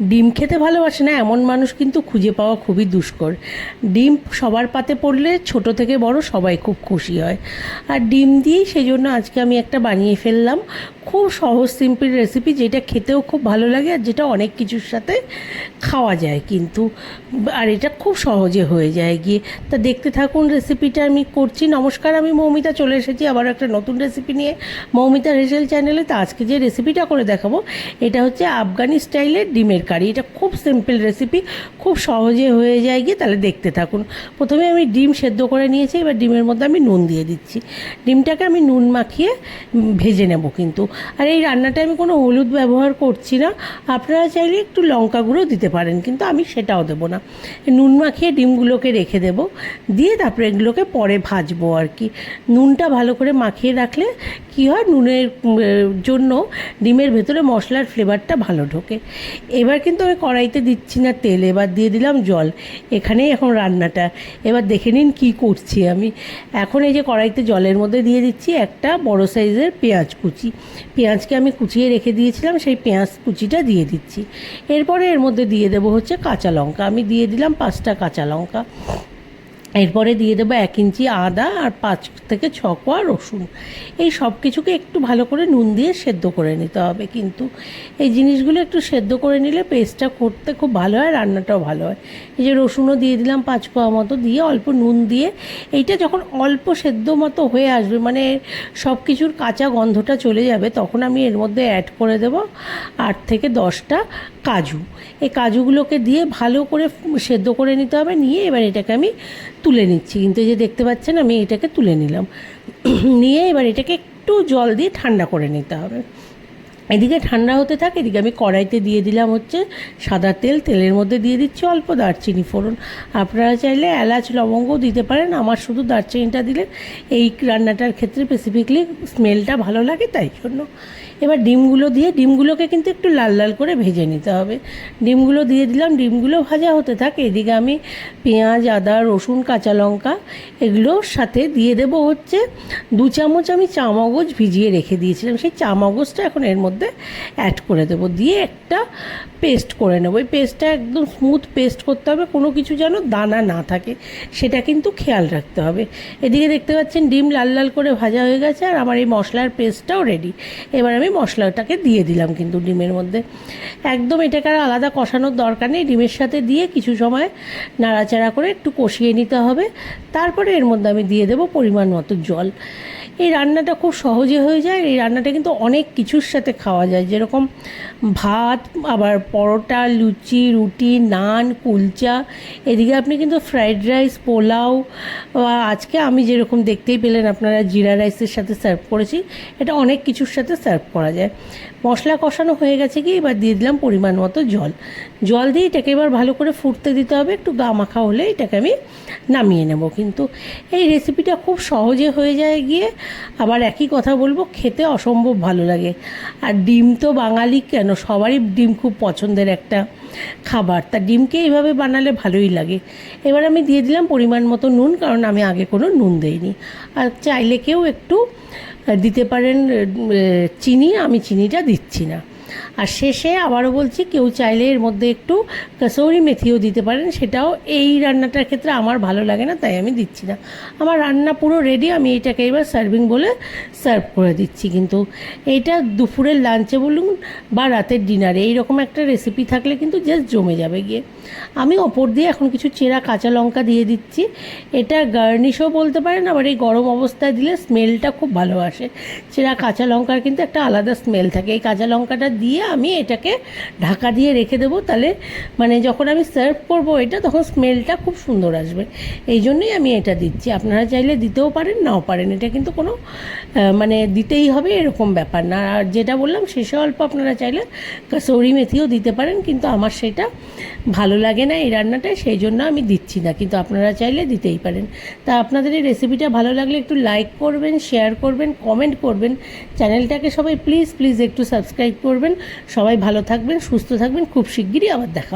ডিম খেতে ভালোবাসে না, এমন মানুষ কিন্তু খুঁজে পাওয়া খুবই দুষ্কর। ডিম সবার পাতে পড়লে ছোট থেকে বড় সবাই খুব খুশি হয়। আর ডিম দিয়েই সেই জন্য আজকে আমি একটা বানিয়ে ফেললাম। খুব সহজ সিম্পল রেসিপি যেটা খেতেও খুব ভালো লাগে আর যেটা অনেক কিছুর সাথে খাওয়া যায় কিন্তু। আর এটা খুব সহজে হয়ে যায় গিয়ে। তা দেখতে থাকুন রেসিপিটা আমি করছি। নমস্কার, আমি মৌমিতা চলে এসেছি আবার একটা নতুন রেসিপি নিয়ে। মৌমিতা রেসেল চ্যানেলে তো আজকে যে রেসিপিটা করে দেখাবো, এটা হচ্ছে আফগানি স্টাইলের ডিমের কারি এটা খুব সিম্পল রেসিপি খুব সহজে হয়ে যায় গিয়ে তাহলে দেখতে থাকুন। প্রথমে আমি ডিম সেদ্ধ করে নিয়েছি, এবার ডিমের মধ্যে আমি নুন দিয়ে দিচ্ছি। ডিমটাকে আমি নুন মাখিয়ে ভেজে নেব কিন্তু। আর এই রান্নাটা আমি কোনো হলুদ ব্যবহার করছি না, আপনারা চাইলে একটু লঙ্কা গুঁড়ো দিতে পারেন, কিন্তু আমি সেটাও দেবো না। নুন মাখিয়ে ডিমগুলোকে রেখে দেবো, দিয়ে তারপরে এগুলোকে পরে ভাজবো আর কি। নুনটা ভালো করে মাখিয়ে রাখলে কি হয়, নুনের জন্য ডিমের ভেতরে মশলার ফ্লেভারটা ভালো ঢোকে। এবার কিন্তু আমি কড়াইতে দিচ্ছি না তেল, এবার দিয়ে দিলাম জল। এখানেই এখন রান্নাটা। এবার দেখে নিন কি করছি আমি। এখন এই যে কড়াইতে জলের মধ্যে দিয়ে দিচ্ছি একটা বড় সাইজের পেঁয়াজ কুচি। পেঁয়াজকে আমি কুচিয়ে রেখে দিয়েছিলাম, সেই পেঁয়াজ কুচিটা দিয়ে দিচ্ছি। এরপরে এর মধ্যে দিয়ে দেবো হচ্ছে কাঁচা লঙ্কা। আমি দিয়ে দিলাম পাঁচটা কাঁচা লঙ্কা। এরপরে দিয়ে দেবো এক ইঞ্চি আদা আর পাঁচ থেকে ছ কোয়া রসুন। এই সব কিছুকে একটু ভালো করে নুন দিয়ে সেদ্ধ করে নিতে হবে। কিন্তু এই জিনিসগুলো একটু সেদ্ধ করে নিলে পেস্টটা করতে খুব ভালো হয়, রান্নাটাও ভালো হয়। এই যে রসুনও দিয়ে দিলাম পাঁচ কোয়া মতো দিয়ে অল্প নুন দিয়ে। এইটা যখন অল্প সেদ্ধ মতো হয়ে আসবে মানে সব কিছুর কাঁচা গন্ধটা চলে যাবে, তখন আমি এর মধ্যে অ্যাড করে দেবো আট থেকে দশটা কাজু। এই কাজুগুলোকে দিয়ে ভালো করে সেদ্ধ করে নিতে হবে। নিয়ে এবার এটাকে আমি তুলে নিচ্ছি। কিন্তু এই যে দেখতে পাচ্ছেন, আমি এটাকে তুলে নিলাম। নিয়ে এবার এটাকে একটু জল দিয়ে ঠান্ডা করে নিতে হবে। এদিকে ঠান্ডা হতে থাকে, এদিকে আমি কড়াইতে দিয়ে দিলাম হচ্ছে সাদা তেল। তেলের মধ্যে দিয়ে দিচ্ছি অল্প দারচিনি, ফোড়ন। আপনারা চাইলে এলাচ, লবঙ্গও দিতে পারেন। আমার শুধু দারচিনিটা দিলে এই রান্নাটার ক্ষেত্রে স্পেসিফিকলি স্মেলটা ভালো লাগে, তাই জন্য। এবার ডিমগুলো দিয়ে, ডিমগুলোকে কিন্তু একটু লাল লাল করে ভেজে নিতে হবে। ডিমগুলো দিয়ে দিলাম, ডিমগুলো ভাজা হতে থাকে। এদিকে আমি পেঁয়াজ, আদা, রসুন, কাঁচা লঙ্কা এগুলোর সাথে দিয়ে দেব হচ্ছে দু চামচ আমি চা মগজ ভিজিয়ে রেখে দিয়েছিলাম। সেই চা মগজটা এখন এর মধ্যে অ্যাড করে দেবো। দিয়ে একটা পেস্ট করে নেব। ওই পেস্টটা একদম স্মুথ পেস্ট করতে হবে, কোনো কিছু যেন দানা না থাকে, সেটা কিন্তু খেয়াল রাখতে হবে। এদিকে দেখতে পাচ্ছেন ডিম লাল লাল করে ভাজা হয়ে গেছে, আর আমার এই মশলার পেস্টটাও রেডি এবার আমি মশলাটাকে দিয়ে দিলাম কিন্তু ডিমের মধ্যে। একদম এটাকে আর আলাদা কষানোর দরকার নেই, ডিমের সাথে দিয়ে কিছু সময় নাড়াচাড়া করে একটু কষিয়ে নিতে হবে। তারপরে এর মধ্যে আমি দিয়ে দেবো পরিমাণ মতো জল। এই রান্নাটা খুব সহজে হয়ে যায়। এই রান্নাটা কিন্তু অনেক কিছুর সাথে খাওয়া যায়। যেরকম ভাত, আবার পরোটা, লুচি, রুটি, নান, কুলচা। এদিকে আপনি কিন্তু ফ্রাইড রাইস, পোলাও আজকে আমি যেরকম দেখতেই পেলেন আপনারা জিরা রাইসের সাথে সার্ভ করেছি, এটা অনেক কিছুর সাথে সার্ভ করা যায়। মশলা কষানো হয়ে গেছে কি, এবার দিয়ে দিলাম পরিমাণ মতো জল। জল দিয়ে এটাকে এবার ভালো করে ফুটতে দিতে হবে। একটু গা মাখা হলে এটাকে আমি নামিয়ে নেব। কিন্তু এই রেসিপিটা খুব সহজে হয়ে যায় গিয়ে আবার একই কথা বলব, খেতে অসম্ভব ভালো লাগে। আর ডিম তো বাঙালি কেন? সবারই ডিম খুব পছন্দের একটা খাবার। তা ডিমকে এইভাবে বানালে ভালোই লাগে। এবার আমি দিয়ে দিলাম পরিমাণ মতো নুন, কারণ আমি আগে কোনো নুন দেইনি। আর চাইলে কেউ একটু দিতে পারেন চিনি, আমি চিনিটা দিচ্ছি না। আর শেষে আবারও বলছি, কেউ চাইলে এর মধ্যে একটু কাসৌরি মেথিও দিতে পারেন, সেটাও এই রান্নাটার ক্ষেত্রে আমার ভালো লাগে না, তাই আমি দিচ্ছি না। আমার রান্না পুরো রেডি আমি এটাকে এবার সার্ভিং বলে সার্ভ করে দিচ্ছি। কিন্তু এইটা দুপুরের লাঞ্চে বলুন বা রাতের ডিনারে এইরকম একটা রেসিপি থাকলে কিন্তু জাস্ট জমে যাবে গিয়ে। আমি ওপর দিয়ে এখন কিছু চেরা কাঁচা লঙ্কা দিয়ে দিচ্ছি। এটা গার্নিশও বলতে পারেন, আবার এই গরম অবস্থায় দিলে স্মেলটা খুব ভালো আসে। চেরা কাঁচা লঙ্কার কিন্তু একটা আলাদা স্মেল থাকে। এই কাঁচা লঙ্কাটা দিয়ে আমি এটাকে ঢাকা দিয়ে রেখে দেবো। তাহলে মানে যখন আমি সার্ভ করব এটা, তখন স্মেলটা খুব সুন্দর আসবে। এই জন্যই আমি এটা দিচ্ছি। আপনারা চাইলে দিতেও পারেন, নাও পারেন। এটা কিন্তু কোনো মানে দিতেই হবে, এরকম ব্যাপার না। আর যেটা বললাম শেষে অল্প আপনারা চাইলে কাসৌরি মেথিও দিতে পারেন, কিন্তু আমার সেটা ভালো লাগে না এই রান্নাটায়, সেই জন্য আমি দিচ্ছি না। কিন্তু আপনারা চাইলে দিতেই পারেন। তা আপনাদের এই রেসিপিটা ভালো লাগলে একটু লাইক করবেন শেয়ার করবেন কমেন্ট করবেন। চ্যানেলটাকে সবাই প্লিজ প্লিজ একটু সাবস্ক্রাইব করবেন সবাই ভালো থাকবেন সুস্থ থাকবেন খুব শিগগিরই আবার দেখা